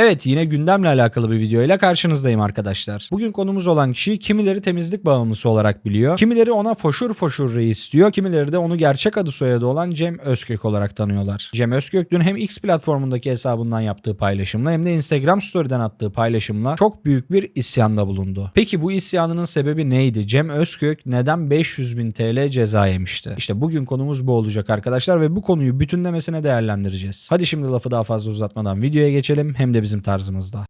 Evet yine gündemle alakalı bir video ile karşınızdayım arkadaşlar. Bugün konumuz olan kişi kimileri temizlik bağımlısı olarak biliyor. Kimileri ona foşur foşur reis diyor. Kimileri de onu gerçek adı soyadı olan Cem Özkök olarak tanıyorlar. Cem Özkök dün hem X platformundaki hesabından yaptığı paylaşımla hem de Instagram story'den attığı paylaşımla çok büyük bir isyanda bulundu. Peki bu isyanının sebebi neydi? Cem Özkök neden 500 bin TL ceza yemişti? İşte bugün konumuz bu olacak arkadaşlar ve bu konuyu bütünlemesine değerlendireceğiz. Hadi şimdi lafı daha fazla uzatmadan videoya geçelim hem de bizim tarzımızda.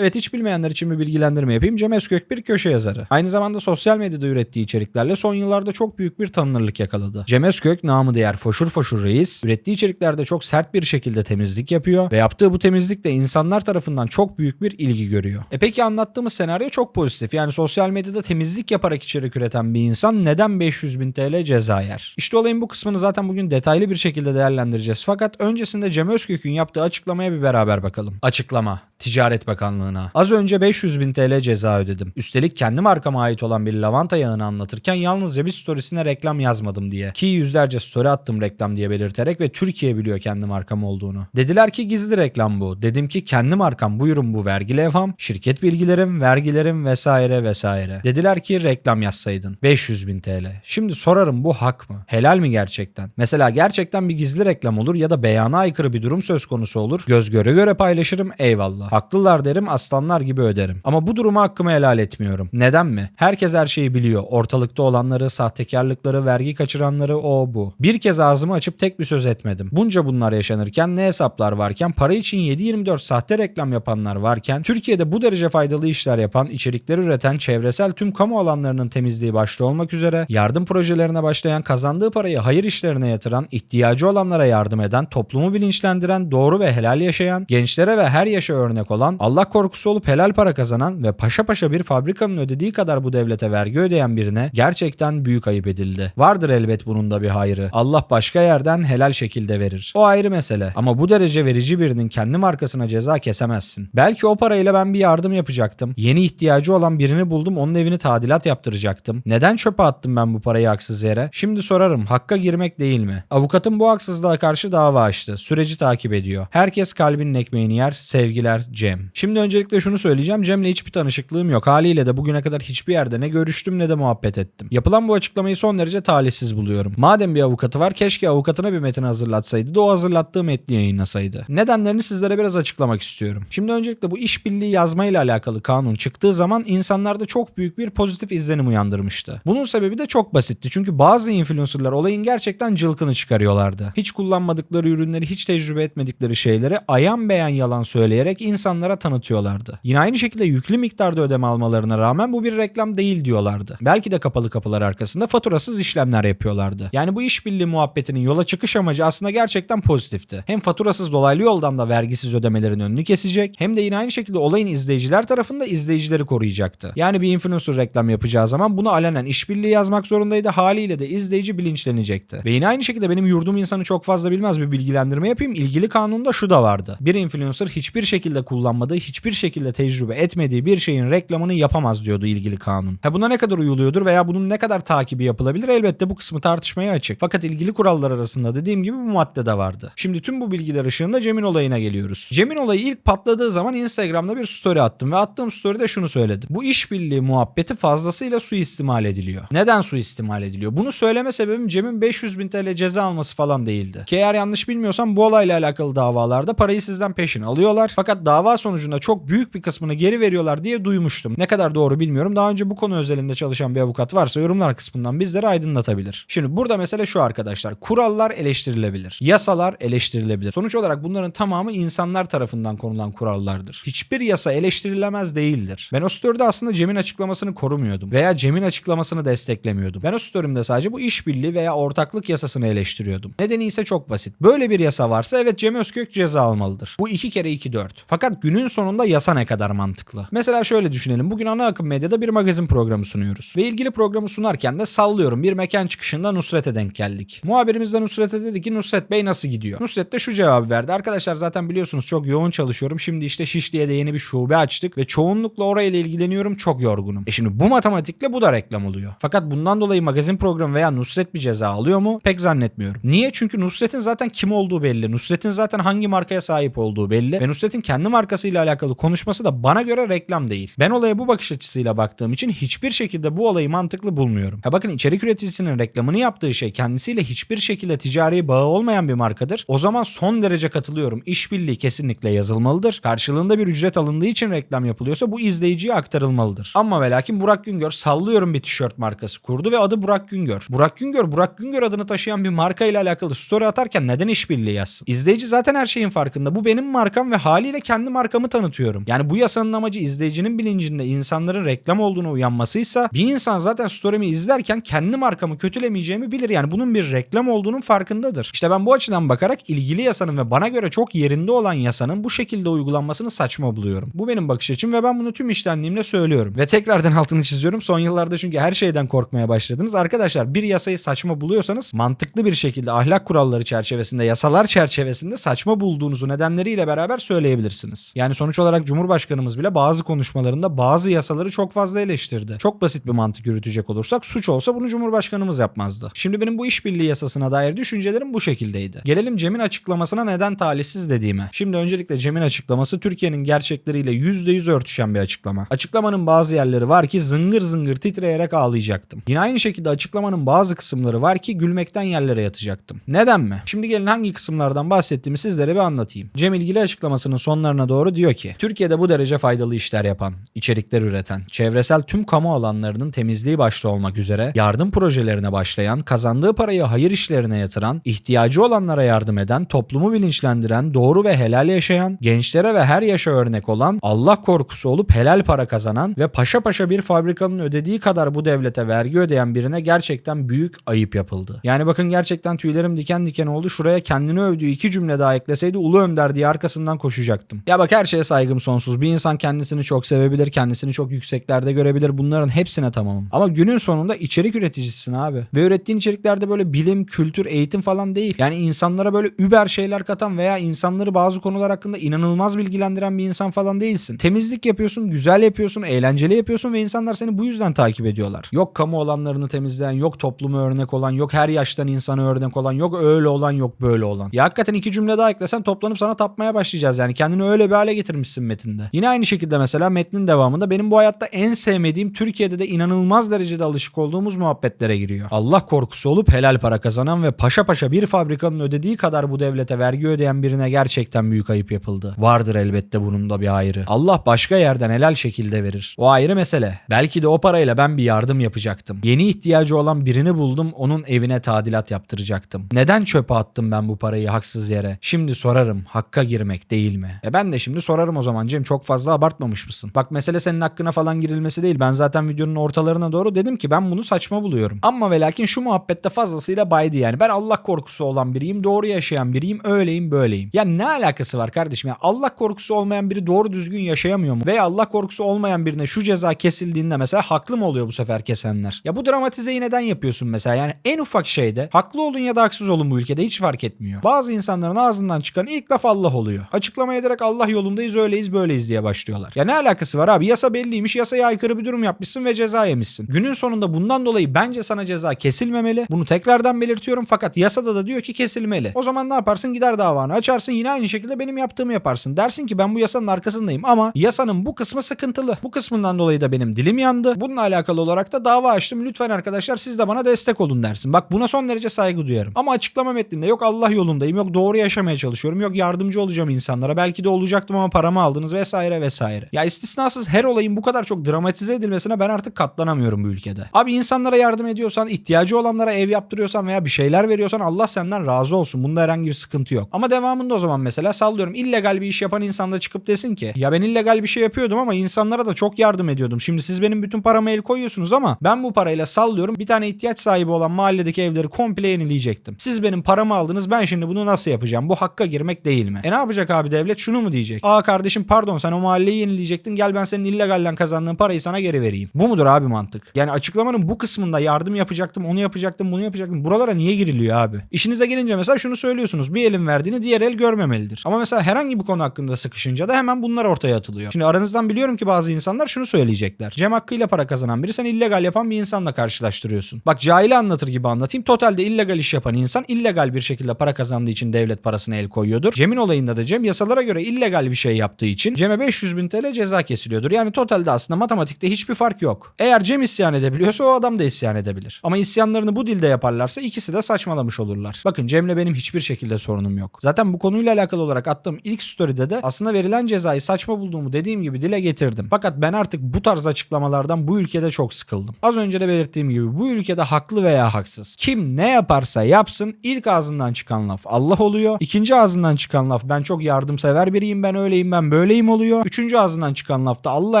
Evet hiç bilmeyenler için bir bilgilendirme yapayım. Cem Özkök bir köşe yazarı. Aynı zamanda sosyal medyada ürettiği içeriklerle son yıllarda çok büyük bir tanınırlık yakaladı. Cem Özkök namı değer foşur foşur reis. Ürettiği içeriklerde çok sert bir şekilde temizlik yapıyor ve yaptığı bu temizlik de insanlar tarafından çok büyük bir ilgi görüyor. E peki anlattığımız senaryo çok pozitif. Yani sosyal medyada temizlik yaparak içerik üreten bir insan neden 500 bin TL ceza yer? İşte olayın bu kısmını zaten bugün detaylı bir şekilde değerlendireceğiz. Fakat öncesinde Cem Özkök'ün yaptığı açıklamaya bir beraber bakalım. Açıklama. Ticaret Bakanlığı'na. Az önce 500 bin TL ceza ödedim. Üstelik kendi markama ait olan bir lavanta yağını anlatırken yalnızca bir storiesine reklam yazmadım diye. Ki yüzlerce story attım reklam diye belirterek ve Türkiye biliyor kendi markam olduğunu. Dediler ki gizli reklam bu. Dedim ki kendi markam buyurun bu vergi levham, şirket bilgilerim, vergilerim vesaire vesaire. Dediler ki reklam yazsaydın. 500 bin TL. Şimdi sorarım bu hak mı? Helal mi gerçekten? Mesela gerçekten bir gizli reklam olur ya da beyana aykırı bir durum söz konusu olur. Göz göre göre paylaşırım eyvallah. Haklılar derim aslanlar gibi öderim. Ama bu durumu hakkımı helal etmiyorum. Neden mi? Herkes her şeyi biliyor. Ortalıkta olanları, sahtekarlıkları, vergi kaçıranları o bu. Bir kez ağzımı açıp tek bir söz etmedim. Bunca bunlar yaşanırken ne hesaplar varken para için 7-24 sahte reklam yapanlar varken Türkiye'de bu derece faydalı işler yapan, içerikler üreten çevresel tüm kamu alanlarının temizliği başta olmak üzere yardım projelerine başlayan, kazandığı parayı hayır işlerine yatıran, ihtiyacı olanlara yardım eden, toplumu bilinçlendiren, doğru ve helal yaşayan, gençlere ve her yaşa örnek olan, Allah korkusu olup helal para kazanan ve paşa paşa bir fabrikanın ödediği kadar bu devlete vergi ödeyen birine gerçekten büyük ayıp edildi. Vardır elbet bunun da bir hayrı. Allah başka yerden helal şekilde verir. O ayrı mesele. Ama bu derece verici birinin kendi markasına ceza kesemezsin. Belki o parayla ben bir yardım yapacaktım. Yeni ihtiyacı olan birini buldum onun evini tadilat yaptıracaktım. Neden çöpe attım ben bu parayı haksız yere? Şimdi sorarım hakka girmek değil mi? Avukatım bu haksızlığa karşı dava açtı. Süreci takip ediyor. Herkes kalbinin ekmeğini yer. Sevgiler Cem. Şimdi öncelikle şunu söyleyeceğim. Cem'le hiçbir tanışıklığım yok. Haliyle de bugüne kadar hiçbir yerde ne görüştüm ne de muhabbet ettim. Yapılan bu açıklamayı son derece talihsiz buluyorum. Madem bir avukatı var keşke avukatına bir metin hazırlatsaydı da o hazırlattığı metni yayınlasaydı. Nedenlerini sizlere biraz açıklamak istiyorum. Şimdi öncelikle bu işbirliği yazma ile alakalı kanun çıktığı zaman insanlarda çok büyük bir pozitif izlenim uyandırmıştı. Bunun sebebi de çok basitti. Çünkü bazı influencerlar olayın gerçekten cılkını çıkarıyorlardı. Hiç kullanmadıkları ürünleri, hiç tecrübe etmedikleri şeyleri ayan beyan yalan söyleyerek insanlara tanıtıyorlardı. Yine aynı şekilde yüklü miktarda ödeme almalarına rağmen bu bir reklam değil diyorlardı. Belki de kapalı kapılar arkasında faturasız işlemler yapıyorlardı. Yani bu işbirliği muhabbetinin yola çıkış amacı aslında gerçekten pozitifti. Hem faturasız dolaylı yoldan da vergisiz ödemelerin önünü kesecek hem de yine aynı şekilde olayın izleyiciler tarafında izleyicileri koruyacaktı. Yani bir influencer reklam yapacağı zaman bunu alenen işbirliği yazmak zorundaydı. Haliyle de izleyici bilinçlenecekti. Ve yine aynı şekilde benim yurdum insanı çok fazla bilmez bir bilgilendirme yapayım. İlgili kanunda şu da vardı. Bir influencer hiçbir şekilde kullanmadığı, hiçbir şekilde tecrübe etmediği bir şeyin reklamını yapamaz diyordu ilgili kanun. Ha buna ne kadar uyuluyordur veya bunun ne kadar takibi yapılabilir elbette bu kısmı tartışmaya açık. Fakat ilgili kurallar arasında dediğim gibi bu madde de vardı. Şimdi tüm bu bilgiler ışığında Cem'in olayına geliyoruz. Cem'in olayı ilk patladığı zaman Instagram'da bir story attım ve attığım story'de şunu söyledim. Bu işbirliği muhabbeti fazlasıyla suistimal ediliyor. Neden suistimal ediliyor? Bunu söyleme sebebim Cem'in 500 bin TL ceza alması falan değildi. Ki eğer yanlış bilmiyorsam bu olayla alakalı davalarda parayı sizden peşin alıyorlar. Fakat dava sonucunda çok büyük bir kısmını geri veriyorlar diye duymuştum. Ne kadar doğru bilmiyorum. Daha önce bu konu özelinde çalışan bir avukat varsa yorumlar kısmından bizleri aydınlatabilir. Şimdi burada mesele şu arkadaşlar. Kurallar eleştirilebilir. Yasalar eleştirilebilir. Sonuç olarak bunların tamamı insanlar tarafından konulan kurallardır. Hiçbir yasa eleştirilemez değildir. Ben o story'de aslında Cem'in açıklamasını korumuyordum. Veya Cem'in açıklamasını desteklemiyordum. Ben o story'imde sadece bu işbirliği veya ortaklık yasasını eleştiriyordum. Nedeni ise çok basit. Böyle bir yasa varsa evet Cem Özkök ceza almalıdır. Bu iki kere iki dört. Fakat Fakat günün sonunda yasa ne kadar mantıklı? Mesela şöyle düşünelim. Bugün ana akım medyada bir magazin programı sunuyoruz. Ve ilgili programı sunarken de sallıyorum bir mekan çıkışında Nusret'e denk geldik. Muhabirimiz de Nusret'e dedi ki Nusret Bey nasıl gidiyor? Nusret de şu cevabı verdi. Arkadaşlar zaten biliyorsunuz çok yoğun çalışıyorum. Şimdi işte Şişli'ye de yeni bir şube açtık ve çoğunlukla orayla ilgileniyorum. Çok yorgunum. E şimdi bu matematikle bu da reklam oluyor. Fakat bundan dolayı magazin programı veya Nusret bir ceza alıyor mu? Pek zannetmiyorum. Niye? Çünkü Nusret'in zaten kim olduğu belli. Nusret'in zaten hangi markaya sahip olduğu belli. Ve Nusret'in kendi markasıyla alakalı konuşması da bana göre reklam değil. Ben olaya bu bakış açısıyla baktığım için hiçbir şekilde bu olayı mantıklı bulmuyorum. Ha bakın içerik üreticisinin reklamını yaptığı şey kendisiyle hiçbir şekilde ticari bağı olmayan bir markadır. O zaman son derece katılıyorum. İşbirliği kesinlikle yazılmalıdır. Karşılığında bir ücret alındığı için reklam yapılıyorsa bu izleyiciye aktarılmalıdır. Ama ve lakin Burak Güngör sallıyorum bir tişört markası kurdu ve adı Burak Güngör. Burak Güngör, Burak Güngör adını taşıyan bir marka ile alakalı story atarken neden işbirliği yazsın? İzleyici zaten her şeyin farkında. Bu benim markam ve haliyle kendi markamı tanıtıyorum. Yani bu yasanın amacı izleyicinin bilincinde insanların reklam olduğunu uyanmasıysa bir insan zaten story'mi izlerken kendi markamı kötülemeyeceğimi bilir. Yani bunun bir reklam olduğunun farkındadır. İşte ben bu açıdan bakarak ilgili yasanın ve bana göre çok yerinde olan yasanın bu şekilde uygulanmasını saçma buluyorum. Bu benim bakış açım ve ben bunu tüm iştenliğimle söylüyorum. Ve tekrardan altını çiziyorum. Son yıllarda çünkü her şeyden korkmaya başladınız. Arkadaşlar bir yasayı saçma buluyorsanız mantıklı bir şekilde ahlak kuralları çerçevesinde, yasalar çerçevesinde saçma bulduğunuzu nedenleriyle beraber söyleyebilirsiniz. Yani sonuç olarak Cumhurbaşkanımız bile bazı konuşmalarında bazı yasaları çok fazla eleştirdi. Çok basit bir mantık yürütecek olursak suç olsa bunu Cumhurbaşkanımız yapmazdı. Şimdi benim bu işbirliği yasasına dair düşüncelerim bu şekildeydi. Gelelim Cem'in açıklamasına neden talihsiz dediğime. Şimdi öncelikle Cem'in açıklaması Türkiye'nin gerçekleriyle %100 örtüşen bir açıklama. Açıklamanın bazı yerleri var ki zıngır zıngır titreyerek ağlayacaktım. Yine aynı şekilde açıklamanın bazı kısımları var ki gülmekten yerlere yatacaktım. Neden mi? Şimdi gelin hangi kısımlardan bahsettiğimi sizlere bir anlatayım. Cem ilgili açıklamasının sonlarına doğru diyor ki Türkiye'de bu derece faydalı işler yapan, içerikler üreten, çevresel tüm kamu alanlarının temizliği başta olmak üzere yardım projelerine başlayan, kazandığı parayı hayır işlerine yatıran, ihtiyacı olanlara yardım eden, toplumu bilinçlendiren, doğru ve helal yaşayan, gençlere ve her yaşa örnek olan, Allah korkusu olup helal para kazanan ve paşa paşa bir fabrikanın ödediği kadar bu devlete vergi ödeyen birine gerçekten büyük ayıp yapıldı. Yani bakın gerçekten tüylerim diken diken oldu. Şuraya kendini övdüğü iki cümle daha ekleseydi Ulu Önder diye arkasından koşacaktım. Ya bak her şeye saygım sonsuz. Bir insan kendisini çok sevebilir, kendisini çok yükseklerde görebilir. Bunların hepsine tamamım. Ama günün sonunda içerik üreticisisin abi. Ve ürettiğin içeriklerde böyle bilim, kültür, eğitim falan değil. Yani insanlara böyle über şeyler katan veya insanları bazı konular hakkında inanılmaz bilgilendiren bir insan falan değilsin. Temizlik yapıyorsun, güzel yapıyorsun, eğlenceli yapıyorsun ve insanlar seni bu yüzden takip ediyorlar. Yok kamu alanlarını temizleyen, yok toplumu örnek olan, yok her yaştan insana örnek olan, yok öyle olan, yok böyle olan. Ya hakikaten iki cümle daha eklesen toplanıp sana tapmaya başlayacağız yani. Kendini öyle bir hale getirmişsin metinde. Yine aynı şekilde mesela metnin devamında benim bu hayatta en sevmediğim Türkiye'de de inanılmaz derecede alışık olduğumuz muhabbetlere giriyor. Allah korkusu olup helal para kazanan ve paşa paşa bir fabrikanın ödediği kadar bu devlete vergi ödeyen birine gerçekten büyük ayıp yapıldı. Vardır elbette bunun da bir ayrı. Allah başka yerden helal şekilde verir. O ayrı mesele. Belki de o parayla ben bir yardım yapacaktım. Yeni ihtiyacı olan birini buldum onun evine tadilat yaptıracaktım. Neden çöpe attım ben bu parayı haksız yere? Şimdi sorarım hakka girmek değil mi? E ben de şimdi sorarım o zaman Cem çok fazla abartmamış mısın? Bak mesele senin hakkına falan girilmesi değil. Ben zaten videonun ortalarına doğru dedim ki ben bunu saçma buluyorum. Ama ve lakin şu muhabbette fazlasıyla baydı yani. Ben Allah korkusu olan biriyim, doğru yaşayan biriyim, öyleyim böyleyim. Ya ne alakası var kardeşim ya? Allah korkusu olmayan biri doğru düzgün yaşayamıyor mu? Veya Allah korkusu olmayan birine şu ceza kesildiğinde mesela haklı mı oluyor bu sefer kesenler? Ya bu dramatizeyi neden yapıyorsun mesela? Yani en ufak şeyde haklı olun ya da haksız olun bu ülkede hiç fark etmiyor. Bazı insanların ağzından çıkan ilk laf Allah oluyor. Açıklama ederek Allah yolundayız öyleyiz böyleyiz diye başlıyorlar. Ya ne alakası var abi? Yasa belliymiş. Yasaya aykırı bir durum yapmışsın ve ceza yemişsin. Günün sonunda bundan dolayı bence sana ceza kesilmemeli. Bunu tekrardan belirtiyorum fakat yasada da diyor ki kesilmeli. O zaman ne yaparsın? Gider davanı açarsın yine aynı şekilde benim yaptığımı yaparsın. Dersin ki ben bu yasanın arkasındayım ama yasanın bu kısmı sıkıntılı. Bu kısmından dolayı da benim dilim yandı. Bununla alakalı olarak da dava açtım. Lütfen arkadaşlar siz de bana destek olun dersin. Bak buna son derece saygı duyarım. Ama açıklama metninde yok Allah yolundayım, yok doğru yaşamaya çalışıyorum, yok yardımcı olacağım insanlara. Belki de olacaktım ama paramı aldınız vesaire vesaire. Ya istisnasız her olayın bu kadar çok dramatize edilmesine ben artık katlanamıyorum bu ülkede. Abi insanlara yardım ediyorsan, ihtiyacı olanlara ev yaptırıyorsan veya bir şeyler veriyorsan Allah senden razı olsun. Bunda herhangi bir sıkıntı yok. Ama devamında o zaman mesela sallıyorum illegal bir iş yapan insan çıkıp desin ki ya ben illegal bir şey yapıyordum ama insanlara da çok yardım ediyordum. Şimdi siz benim bütün paramı el koyuyorsunuz ama ben bu parayla sallıyorum bir tane ihtiyaç sahibi olan mahalledeki evleri komple yenileyecektim. Siz benim paramı aldınız ben şimdi bunu nasıl yapacağım? Bu hakka girmek değil mi? E ne yapacak abi devlet? Şunu mu diyecek? Aa kardeşim pardon sen o mahalleyi yenileyecektin gel ben senin illegalden kazandığın parayı sana geri vereyim. Bu mudur abi mantık? Yani açıklamanın bu kısmında yardım yapacaktım, onu yapacaktım, bunu yapacaktım. Buralara niye giriliyor abi? İşinize gelince mesela şunu söylüyorsunuz. Bir elin verdiğini diğer el görmemelidir. Ama mesela herhangi bir konu hakkında sıkışınca da hemen bunlar ortaya atılıyor. Şimdi aranızdan biliyorum ki bazı insanlar şunu söyleyecekler. Cem hakkıyla para kazanan biri sen illegal yapan bir insanla karşılaştırıyorsun. Bak cahili anlatır gibi anlatayım. Totalde illegal iş yapan insan illegal bir şekilde para kazandığı için devlet parasına el koyuyordur. Cem'in olayında da Cem yasalara göre illegal bir şey yaptığı için Cem'e 500 bin TL ceza kesiliyordur. Yani totalde aslında matematikte hiçbir fark yok. Eğer Cem isyan edebiliyorsa o adam da isyan edebilir. Ama isyanlarını bu dilde yaparlarsa ikisi de saçmalamış olurlar. Bakın Cem'le benim hiçbir şekilde sorunum yok. Zaten bu konuyla alakalı olarak attığım ilk story'de de aslında verilen cezayı saçma bulduğumu dediğim gibi dile getirdim. Fakat ben artık bu tarz açıklamalardan bu ülkede çok sıkıldım. Az önce de belirttiğim gibi bu ülkede haklı veya haksız. Kim ne yaparsa yapsın ilk ağzından çıkan laf Allah oluyor. İkinci ağzından çıkan laf ben çok yardımsever biriyim ben öyleyim ben böyleyim oluyor. Üçüncü ağzından çıkan lafta Allah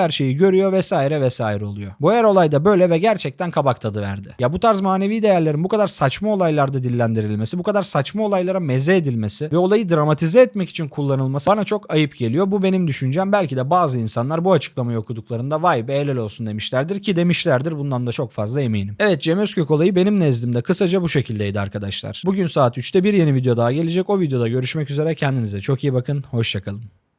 her şeyi görüyor vesaire vesaire oluyor. Bu her olay da böyle ve gerçekten kabak tadı verdi. Ya bu tarz manevi değerlerin bu kadar saçma olaylarda dillendirilmesi, bu kadar saçma olaylara meze edilmesi ve olayı dramatize etmek için kullanılması bana çok ayıp geliyor. Bu benim düşüncem. Belki de bazı insanlar bu açıklamayı okuduklarında vay be helal olsun demişlerdir ki demişlerdir. Bundan da çok fazla eminim. Evet Cem Özkök olayı benim nezdimde kısaca bu şekildeydi arkadaşlar. Bugün saat 3'te bir yeni video daha gelecek. O videoda görüşmek üzere. Kendinize çok iyi bakın. Hoşçakalın.